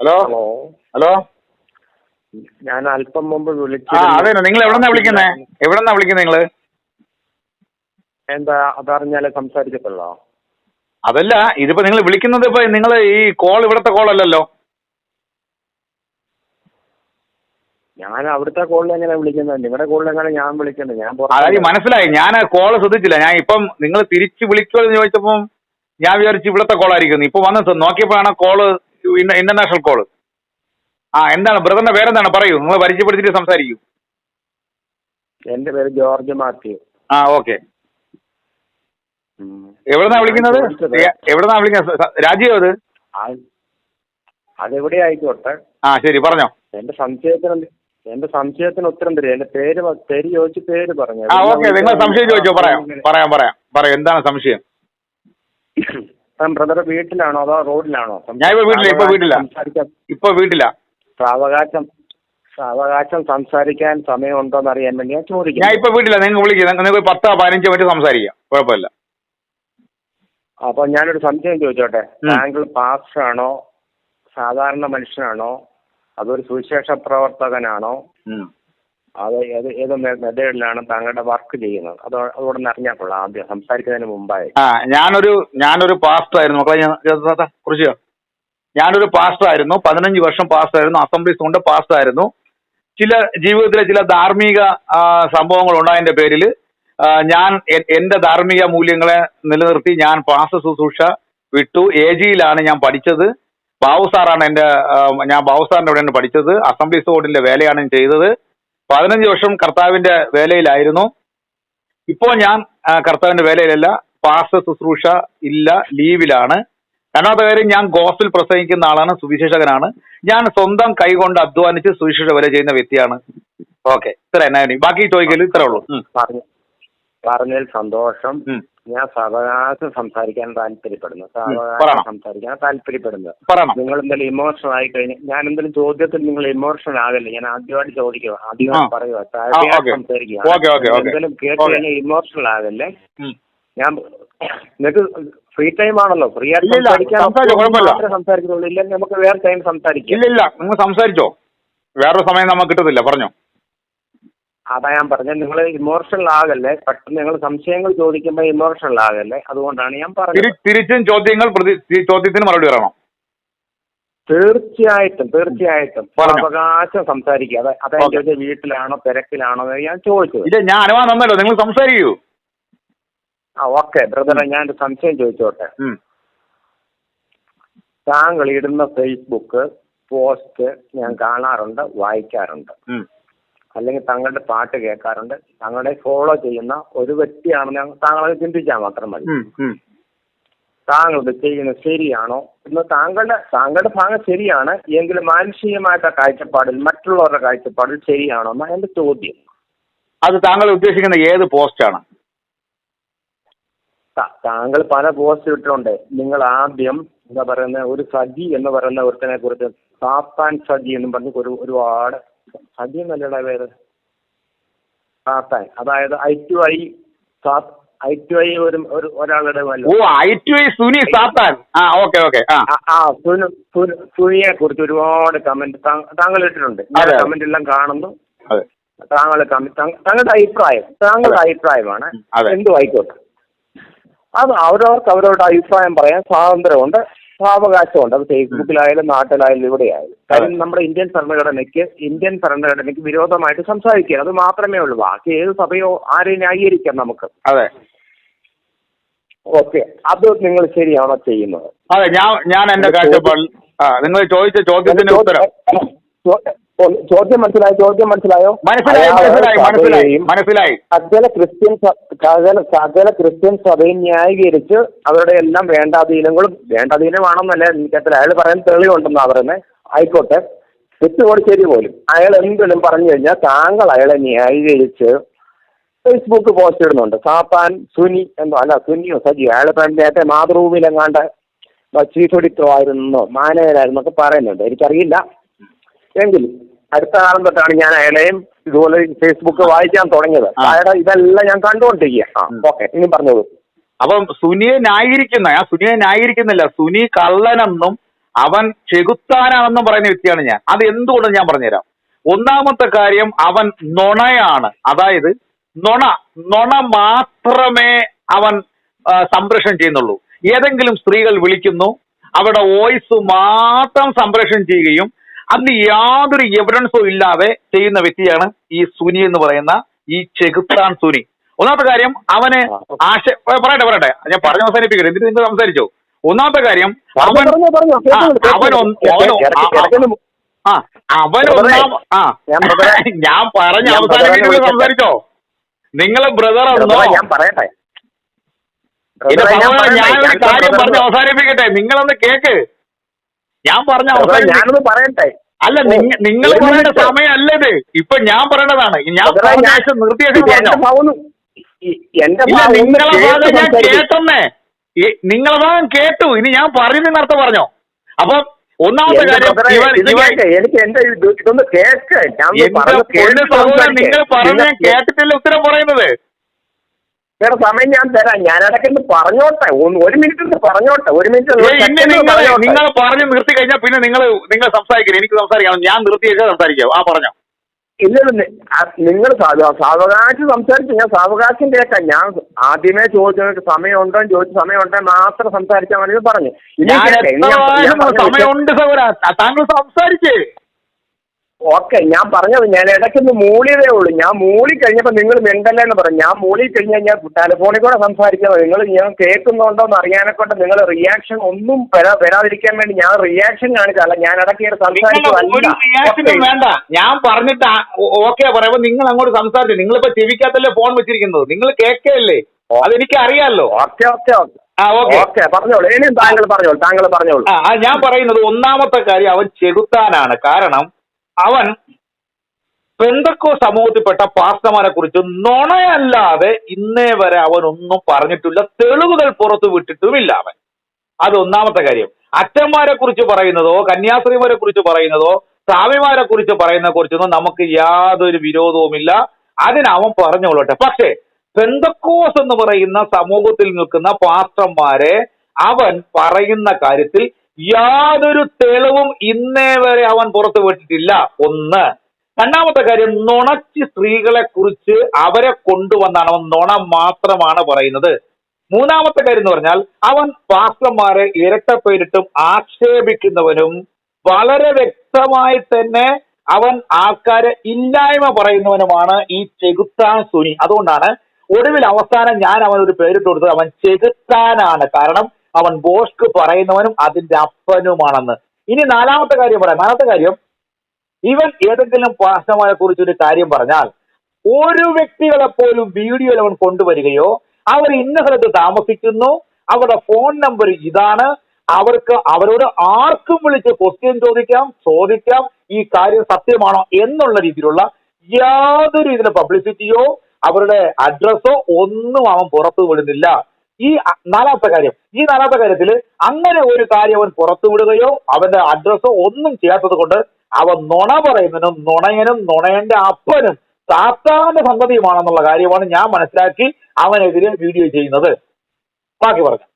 Hello? Hello? Hello? ഞാൻ അല്പം മുമ്പ് ആ വിളിച്ചു അതെ നിങ്ങൾ എവിടെന്നാ വിളിക്കുന്നേ? എവിടെന്നാ വിളിക്കുന്നത് നിങ്ങൾ? എന്താ അതറിഞ്ഞാലേ സംസാരിക്കത്തുള്ളോ? അതല്ല ഇതിപ്പോ നിങ്ങൾ വിളിക്കുന്നത് ഇപ്പൊ നിങ്ങൾ ഈ കോൾ ഇവിടത്തെ കോൾ അല്ലല്ലോ. ഞാൻ അവിടുത്തെ കോളിൽ എങ്ങനെ വിളിക്കുന്നത് ഇവിടെ കോളിൽ എങ്ങനെ ഞാൻ വിളിക്കുന്നത് ഞാൻ അതായത് മനസ്സിലായി ഞാൻ കോൾ ശ്രദ്ധിച്ചില്ല. ഞാൻ ഇപ്പം നിങ്ങൾ തിരിച്ച് വിളിക്കുമോ എന്ന് ചോദിച്ചപ്പം ഞാൻ വിചാരിച്ചു ഇവിടുത്തെ കോളായിരിക്കുന്നു ഇപ്പൊ വന്ന് നോക്കിയപ്പോഴാണ് കോൾ ഇന്റർനാഷണൽ കോൾ ആ എന്താണ്? ബ്രദറിന്റെ പേരെന്താണ്? പറയൂ. നിങ്ങൾ പരിചയപ്പെടുത്തിയിട്ട് സംസാരിക്കൂ. എന്റെ പേര് ജോർജ് മാത്യു. ആ ഓക്കെ. എവിടെന്നാ വിളിക്കുന്നത്? എവിടെന്നാ വിളിക്കുന്നത്? രാജ്യം അത്? അതെവിടെ ആയിക്കോട്ടെ. ആ ശരി പറഞ്ഞോ. എന്റെ സംശയത്തിന് എന്റെ സംശയത്തിന് ഉത്തരം തരും. എന്റെ പേര് പേര് ചോദിച്ച് പേര് പറഞ്ഞു ആ ഓക്കെ. നിങ്ങൾ സംശയം ചോദിച്ചോ? പറയാം. പറയാം പറയാം. പറയാം. എന്താണ് സംശയം? ബ്രദർ വീട്ടിലാണോ അതോ റോഡിലാണോ? ഞാൻ ഇപ്പൊ വീട്ടിലാ, ഇപ്പൊ വീട്ടിലാ. സംസാരിക്കാൻ ഇപ്പൊ വീട്ടിലാ. സാവകാശം സാവകാശം സംസാരിക്കാൻ സമയമുണ്ടോ എന്ന് അറിയാൻ വേണ്ടി ഞാൻ ഞാൻ ചോദിക്കുന്നു ഇപ്പൊ വീട്ടില. നിങ്ങൾ വിളിക്കാം. നിങ്ങൾക്ക് പത്തോ പതിനഞ്ചോ മിനിറ്റ് സംസാരിക്കാം. കുഴപ്പമില്ല. അപ്പൊ ഞാനൊരു സംശയം ചോദിച്ചോട്ടെ. താങ്കൾ പാസ്റ്ററാണോ? സാധാരണ മനുഷ്യനാണോ? അതൊരു സുവിശേഷ പ്രവർത്തകനാണോ. അത് ഏത് ഏത് മെത്തേഡിലാണ് താങ്കളുടെ വർക്ക് ചെയ്യുന്നത്? അത് അതുകൂടെ അറിഞ്ഞാൽ കൊള്ളാം ആദ്യം സംസാരിക്കുന്നതിന് മുമ്പായി. ആ ഞാനൊരു ഞാനൊരു പാസ്റ്റർ ആയിരുന്നു മക്കളെ ഞാൻ കുറിച്ച്? ഞാനൊരു പാസ്റ്റർ ആയിരുന്നു പതിനഞ്ച് വർഷം പാസ്റ്റർ ആയിരുന്നു അസംബ്ലി കൊണ്ട് പാസ്റ്റർ ആയിരുന്നു ചില ജീവിതത്തിലെ ചില ധാർമ്മിക സംഭവങ്ങൾ ഉണ്ടായതിന്റെ പേരിൽ ഞാൻ എന്റെ ധാർമ്മിക മൂല്യങ്ങളെ നിലനിർത്തി ഞാൻ പാസ്റ്റർ ശുശ്രൂഷ വിട്ടു. എ ജിയിലാണ് ഞാൻ പഠിച്ചത്. ബാബു സാറാണ് എന്റെ ഞാൻ ബാബു സാറിന്റെ അവിടെയാണ് പഠിച്ചത്. അസംബ്ലി ബോർഡിന്റെ വേലയാണ് ചെയ്തത്. പതിനഞ്ച് വർഷം കർത്താവിന്റെ വേലയിലായിരുന്നു. ഇപ്പോ ഞാൻ കർത്താവിന്റെ വേലയിലല്ല പാസ്റ്റർ ശുശ്രൂഷ ഇല്ല ലീവിലാണ്. രണ്ടാമത്തെ കാര്യം ഞാൻ ഗോസ്പിൽ പ്രസംഗിക്കുന്ന ആളാണ് സുവിശേഷകനാണ്. ഞാൻ സ്വന്തം കൈകൊണ്ട് അധ്വാനിച്ച് സുവിശേഷ വേല ചെയ്യുന്ന വ്യക്തിയാണ്. ഓക്കെ. ഇത്ര എന്നാ ബാക്കി ചോദിക്കൽ ഇത്രേ ഉള്ളൂ. പറഞ്ഞതിൽ സന്തോഷം. ഞാൻ സാവകാശം സംസാരിക്കാൻ താല്പര്യപ്പെടുന്നു. സാവകാശം സംസാരിക്കാൻ താല്പര്യപ്പെടുന്നു. നിങ്ങൾ എന്തെങ്കിലും ഇമോഷണൽ ആയി കഴിഞ്ഞാൽ ഞാൻ എന്തെങ്കിലും ചോദ്യത്തിൽ നിങ്ങൾ ഇമോഷണൽ ആകല്ലേ. ഞാൻ ആദ്യമായിട്ട് ചോദിക്കുക ആദ്യമായിട്ട്. പറയുക. സംസാരിക്കുക. എന്തെങ്കിലും കേട്ട് കഴിഞ്ഞാൽ ഇമോഷണൽ ആകല്ലേ. ഞാൻ നിങ്ങൾക്ക് ഫ്രീ ടൈം ആണല്ലോ. ഫ്രീ ആയിട്ട് സംസാരിക്കാൻ. സംസാരിക്കുന്നുള്ളൂ ഇല്ലെങ്കിൽ നമുക്ക് വേറെ ടൈം സംസാരിക്കാം. ഇല്ല ഇല്ല നിങ്ങൾ സംസാരിച്ചോ. വേറൊരു സമയം നമുക്ക് കിട്ടത്തില്ല പറഞ്ഞോ. അതാ ഞാൻ പറഞ്ഞത്. നിങ്ങൾ ഇമോഷണൽ ആകല്ലേ പെട്ടെന്ന് നിങ്ങൾ സംശയങ്ങൾ ചോദിക്കുമ്പോൾ ഇമോഷണൽ ആകല്ലേ. അതുകൊണ്ടാണ് ഞാൻ പറഞ്ഞത്. തിരി- തിരിച്ചും ചോദ്യങ്ങൾ ചോദ്യത്തിന് മറുപടി പറയണം. തീർച്ചയായിട്ടും തീർച്ചയായിട്ടും. അവകാശം സംസാരിക്കുക. അതെ അതായത്. ചോദിച്ചത് വീട്ടിലാണോ തിരക്കിലാണോ എന്ന് ഞാൻ ചോദിച്ചത്. ഇല്ല ഞാൻ അനുവാദം തന്നല്ലോ നിങ്ങൾ സംസാരിക്കൂ. ആ ഓക്കെ ബ്രദറെ ഞാൻ ഒരു സംശയം ചോദിച്ചോട്ടെ. താങ്കൾ ഇടുന്ന ഫേസ്ബുക്ക് പോസ്റ്റ് ഞാൻ കാണാറുണ്ട് വായിക്കാറുണ്ട്. അല്ലെങ്കിൽ താങ്കളുടെ പാട്ട് കേൾക്കാറുണ്ട്. താങ്കളെ ഫോളോ ചെയ്യുന്ന ഒരു വ്യക്തിയാണെന്ന് താങ്കളത് ചിന്തിച്ചാൽ മാത്രം മതി. താങ്കൾ ഇത് ചെയ്യുന്നത് ശരിയാണോ? എന്ന് താങ്കളുടെ താങ്കളുടെ ഭാഗം ശരിയാണ്. എങ്കിലും മാനുഷികമായിട്ട് കാഴ്ചപ്പാടിൽ മറ്റുള്ളവരുടെ കാഴ്ചപ്പാടിൽ ശരിയാണോ എന്നാണ് എന്റെ ചോദ്യം. അത് താങ്കൾ ഉദ്ദേശിക്കുന്ന ഏത് പോസ്റ്റാണ് താങ്കൾ പല പോസ്റ്റ് ഇട്ടിട്ടുണ്ട്. നിങ്ങൾ ആദ്യം എന്താ പറയുന്ന ഒരു സജി എന്ന് പറയുന്ന ഒരുത്തനെ കുറിച്ച് സാത്താൻ സജി എന്നും പറഞ്ഞ് ഒരു ഒരുപാട് സജി എന്നല്ലടാ പേര് സാത്താൻ അതായത് ഐ ടു ഐ ഐ ടു ഐ ഒരു ഒരു- ഒരാളുടെ ഓ ഐ ടു ഐ സുനി സാത്താൻ. ആ ഓക്കെ ഓക്കെ ആ. സുനു സുനു- സുനിയെ കുറിച്ച് ഒരുപാട് കമന്റ് താങ്കൾ ഇട്ടിട്ടുണ്ട്. കമന്റ് എല്ലാം കാണുന്നു. താങ്കൾ കമന്റ് താങ്കളുടെ അഭിപ്രായം താങ്കളുടെ അഭിപ്രായമാണ്. എന്തും ആയിക്കോട്ടെ അത് അവരവർക്ക് അവരവരുടെ അഭിപ്രായം പറയാൻ സ്വാതന്ത്ര്യമുണ്ട്. സാവകാശമുണ്ട് അത് ഫേസ്ബുക്കിലായാലും നാട്ടിലായാലും ഇവിടെയായാലും. കാര്യം നമ്മുടെ ഇന്ത്യൻ ഭരണഘടനയ്ക്ക് ഇന്ത്യൻ ഭരണഘടനയ്ക്ക് വിരോധമായിട്ട് സംസാരിക്കുക അത് മാത്രമേ ഉള്ളൂ. ബാക്കി ഏത് സഭയോ ആരെയും ന്യായീകരിക്കാം നമുക്ക്. അതെ. ഓക്കെ. അത് നിങ്ങൾ ശരിയാണോ ചെയ്യുന്നത്? അതെ ഞാൻ ഞാൻ എന്റെ കാഴ്ചപ്പാടിൽ നിങ്ങൾ ചോദിച്ച ചോദ്യത്തിന് ഉത്തരം. ചോദ്യം മനസ്സിലായോ? ചോദ്യം മനസ്സിലായോ? മനസ്സിലായി അയാൾ മനസ്സിലായി മനസ്സിലായി സഭയെയും മനസ്സിലായി. സകല ക്രിസ്ത്യൻ സകല സകല ക്രിസ്ത്യൻ സഭയും ന്യായീകരിച്ച് അവരുടെ എല്ലാം വേണ്ടാധീനങ്ങളും വേണ്ടാധീനമാണെന്നല്ല എനിക്കത്ര അയാൾ പറയാൻ തെളിവുണ്ടെന്നാ പറയുന്നത്. ആയിക്കോട്ടെ. തെറ്റുപോലെ ശരി പോലും അയാൾ എന്തെങ്കിലും പറഞ്ഞു കഴിഞ്ഞാൽ താങ്കൾ അയാളെ ന്യായീകരിച്ച് ഫേസ്ബുക്ക് പോസ്റ്റ് ഇടുന്നുണ്ട്. സാപ്പാൻ സുനി എന്തോ അല്ല സുനിയോ സജി അയാളെ നേരത്തെ മാതൃഭൂമിയിലെങ്ങാണ്ട് ചീഫ് എഡിറ്റർ ആയിരുന്നോ മാനേജരായിരുന്നൊക്കെ പറയുന്നുണ്ട്. എനിക്കറിയില്ല. എങ്കിലും അടുത്ത കാലം തൊട്ടാണ് ഞാൻ അയാളെയും ഇതുപോലെ ഫേസ്ബുക്ക് വായിക്കാൻ തുടങ്ങിയത്. അയാളെ ഇതെല്ലാം ഞാൻ കണ്ടുകൊണ്ടിരിക്കുക ആ. ഓക്കെ ഇനി പറഞ്ഞോളൂ. അപ്പം സുനിയെ ന്യായീകരിക്കുന്ന ഞാൻ സുനിയെ ന്യായീകരിക്കുന്നില്ല. സുനി കള്ളനെന്നും അവൻ ചെകുത്താനാണെന്നും പറയുന്ന വ്യക്തിയാണ് ഞാൻ. അത് എന്തുകൊണ്ടെന്ന് ഞാൻ പറഞ്ഞുതരാം. ഒന്നാമത്തെ കാര്യം അവൻ നുണയാണ്. അതായത് നുണ നുണ മാത്രമേ അവൻ സംപ്രേഷണം ചെയ്യുന്നുള്ളൂ. ഏതെങ്കിലും സ്ത്രീകൾ വിളിക്കുന്നു അവരുടെ വോയിസ് മാത്രം സംപ്രേഷണം ചെയ്യുകയും അതിന് യാതൊരു എവിഡൻസും ഇല്ലാതെ ചെയ്യുന്ന വ്യക്തിയാണ് ഈ സുനി എന്ന് പറയുന്ന ഈ ചെകുത്താൻ സുനി. ഒന്നാമത്തെ കാര്യം അവന് ആശ പറയട്ടെ പറയട്ടെ. ഞാൻ പറഞ്ഞു അവസാനിപ്പിക്കട്ടെ. എന്നിട്ട് നിങ്ങൾ സംസാരിച്ചോ. ഒന്നാമത്തെ കാര്യം അവൻ അവൻ. ആ, അവൻ ഒന്നാം ആ. ഞാൻ പറഞ്ഞ് അവസാനിപ്പിക്കുന്നത് സംസാരിച്ചോ. നിങ്ങൾ ബ്രദർ ഒന്നോ ഞാൻ പറയട്ടെ. ഞാൻ കാര്യം പറഞ്ഞ് അവസാനിപ്പിക്കട്ടെ. നിങ്ങളൊന്ന് കേക്ക്. ഞാൻ പറഞ്ഞ ഞാനത് പറയട്ടെ. അല്ല നിങ്ങൾ പറയേണ്ട മിനിറ്റ്. സമയമല്ല ഇത് ഇപ്പൊ ഞാൻ പറയേണ്ടതാണ് ഞാൻ പറഞ്ഞ നിങ്ങളെ ഭാഗം ഞാൻ. കേട്ടെന്നേ. നിങ്ങളെ ഭാഗം കേട്ടു. ഇനി ഞാൻ പറയുന്ന അർത്ഥം പറഞ്ഞോ. അപ്പൊ ഒന്നാമത്തെ കാര്യം എനിക്ക് എന്റെ ഇതൊന്ന്. നിങ്ങൾ പറഞ്ഞ കേട്ടിട്ടില്ല ഉത്തരം പറയുന്നത്. വേറെ സമയം ഞാൻ തരാം. ഞാൻ ഇടയ്ക്കൊന്ന് പറഞ്ഞോട്ടെ. ഒന്ന് ഒരു മിനിറ്റ് ഒന്ന് പറഞ്ഞോട്ടെ. ഒരു മിനിറ്റ് ഒന്ന് second നിങ്ങൾ പറഞ്ഞോട്ടെ. നിങ്ങൾ പറഞ്ഞു നിർത്തി കഴിഞ്ഞാൽ പിന്നെ നിങ്ങൾ നിങ്ങൾ സംസാരിക്കണം എനിക്ക് സംസാരിക്കണം. ഞാൻ നിർത്തി കഴിഞ്ഞാൽ സംസാരിക്കാം. ആ പറഞ്ഞോ. ഇല്ല നിങ്ങൾ സാവകാശം സംസാരിച്ചു ഞാൻ സാവകാശം കേൾക്കാം ഞാൻ ആദ്യമേ ചോദിച്ചു സമയമുണ്ടോ എന്ന് ചോദിച്ചു സമയമുണ്ടോ മാത്രം സംസാരിച്ചാൽ മതി എന്ന് പറഞ്ഞു. ഇനി ഞാൻ കേൾക്കാം. ഇനി ഞാൻ- ഞാൻ പ്രാവശ്യം സമയമുണ്ട് സൗര താങ്കൾ സംസാരിച്ചേ ഓക്കെ ഞാൻ പറഞ്ഞത് ഞാൻ ഇടയ്ക്കൊന്ന് മൂളിയതേ ഉള്ളൂ. ഞാൻ മൂളി കഴിഞ്ഞപ്പോൾ നിങ്ങൾ മിണ്ടല്ലേ എന്ന് പറഞ്ഞു. ഞാൻ മൂളി കഴിഞ്ഞ് കഴിഞ്ഞാൽ ടെലിഫോണിൽ കൂടെ സംസാരിക്കുന്നത് നിങ്ങൾ ഞാൻ കേൾക്കുന്നുണ്ടോ എന്ന് അറിയാനെ കൊണ്ട് നിങ്ങൾ റിയാക്ഷൻ ഒന്നും വരാ വരാതിരിക്കാൻ വേണ്ടി ഞാൻ റിയാക്ഷൻ കാണിച്ചല്ല ഞാൻ ഇടയ്ക്ക് കയറി സംസാരിച്ചതല്ല. വേണ്ട. ഞാൻ പറഞ്ഞിട്ട് ഓക്കെ പറയുമ്പോ നിങ്ങൾ അങ്ങോട്ട് സംസാരിച്ചു. നിങ്ങളിപ്പോ ചെവിക്കകത്തല്ലേ ഫോൺ വെച്ചിരിക്കുന്നത്? നിങ്ങൾ കേൾക്കല്ലേ അതെനിക്ക് അറിയാലോ ഓക്കെ ഓക്കെ ഓക്കെ. പറഞ്ഞോളൂ. ഇനിയും താങ്കൾ പറഞ്ഞോളൂ താങ്കൾ പറഞ്ഞോളൂ. ഞാൻ പറയുന്നത് ഒന്നാമത്തെ കാര്യം അവൻ ചെകുത്താനാണ്. കാരണം അവൻ പെന്തക്കോ സമൂഹത്തിൽപ്പെട്ട പാസ്റ്റമാരെ കുറിച്ച് നുണയല്ലാതെ ഇന്നേ വരെ അവൻ ഒന്നും പറഞ്ഞിട്ടില്ല. തെളിവുകൾ പുറത്തു വിട്ടിട്ടുമില്ല അവൻ. അത് ഒന്നാമത്തെ കാര്യം. അച്ഛന്മാരെ കുറിച്ച് പറയുന്നതോ കന്യാസ്ത്രീമാരെ കുറിച്ച് പറയുന്നതോ സ്വാമിമാരെ കുറിച്ച് പറയുന്ന കുറിച്ചൊന്നും നമുക്ക് യാതൊരു വിരോധവുമില്ല. അതിനവൻ പറഞ്ഞോളട്ടെ പക്ഷേ പെന്തക്കോസ് എന്ന് പറയുന്ന സമൂഹത്തിൽ നിൽക്കുന്ന പാസ്റ്റർമാരെ അവൻ പറയുന്ന കാര്യത്തിൽ യാതൊരു തെളിവും ഇന്നേ വരെ അവൻ പുറത്തു വിട്ടിട്ടില്ല. ഒന്ന് രണ്ടാമത്തെ കാര്യം നുണച്ച് സ്ത്രീകളെ കുറിച്ച് അവരെ കൊണ്ടുവന്നാണ് അവൻ നുണ മാത്രമാണ് പറയുന്നത്. മൂന്നാമത്തെ കാര്യം എന്ന് പറഞ്ഞാൽ അവൻ പാസ്റ്റർമാരെ ഇരട്ടപ്പേരിട്ടും ആക്ഷേപിക്കുന്നവനും വളരെ വ്യക്തമായി തന്നെ അവൻ ആൾക്കാരെ ഇല്ലായ്മ പറയുന്നവനുമാണ് ഈ ചെകുത്താൻ സുനി. അതുകൊണ്ടാണ് ഒടുവിൽ അവസാനം ഞാൻ അവനൊരു പേരിട്ട് കൊടുത്തത്. അവൻ ചെകുത്താനാണ്. കാരണം അവൻ ബോഷ്ക്ക് പറയുന്നവനും അതിന്റെ അപ്പനുമാണെന്ന്. ഇനി നാലാമത്തെ കാര്യം പറയാം. നാലാമത്തെ കാര്യം ഇവൻ ഏതെങ്കിലും പാസ്റ്റർമാരെ കുറിച്ച് ഒരു കാര്യം പറഞ്ഞാൽ ഒരു വ്യക്തികളെ പോലും വീഡിയോയിൽ അവൻ കൊണ്ടുവരികയോ അവർ ഇന്ന സ്ഥലത്ത് താമസിക്കുന്നു അവരുടെ ഫോൺ നമ്പർ ഇതാണ് അവർക്ക് അവരോട് ആർക്കും വിളിച്ച് ക്വസ്റ്റ്യൻ ചോദിക്കാം ചോദിക്കാം ഈ കാര്യം സത്യമാണോ എന്നുള്ള രീതിയിലുള്ള യാതൊരു ഇതിന് പബ്ലിസിറ്റിയോ അവരുടെ അഡ്രസ്സോ ഒന്നും അവൻ പുറത്തു വിടുന്നില്ല. ഈ നാലാമത്തെ കാര്യം. ഈ നാലാമത്തെ കാര്യത്തിൽ അങ്ങനെ ഒരു കാര്യം അവൻ പുറത്തുവിടുകയോ അവന്റെ അഡ്രസ്സോ ഒന്നും ചെയ്യാത്തത് കൊണ്ട് അവൻ നുണ പറയുന്നതിനും നുണയനും നുണയന്റെ അപ്പനും സാത്താന്റെ സന്തതിയുമാണെന്നുള്ള കാര്യമാണ് ഞാൻ മനസ്സിലാക്കി അവനെതിരെ വീഡിയോ ചെയ്യുന്നത്. ബാക്കി പറഞ്ഞു.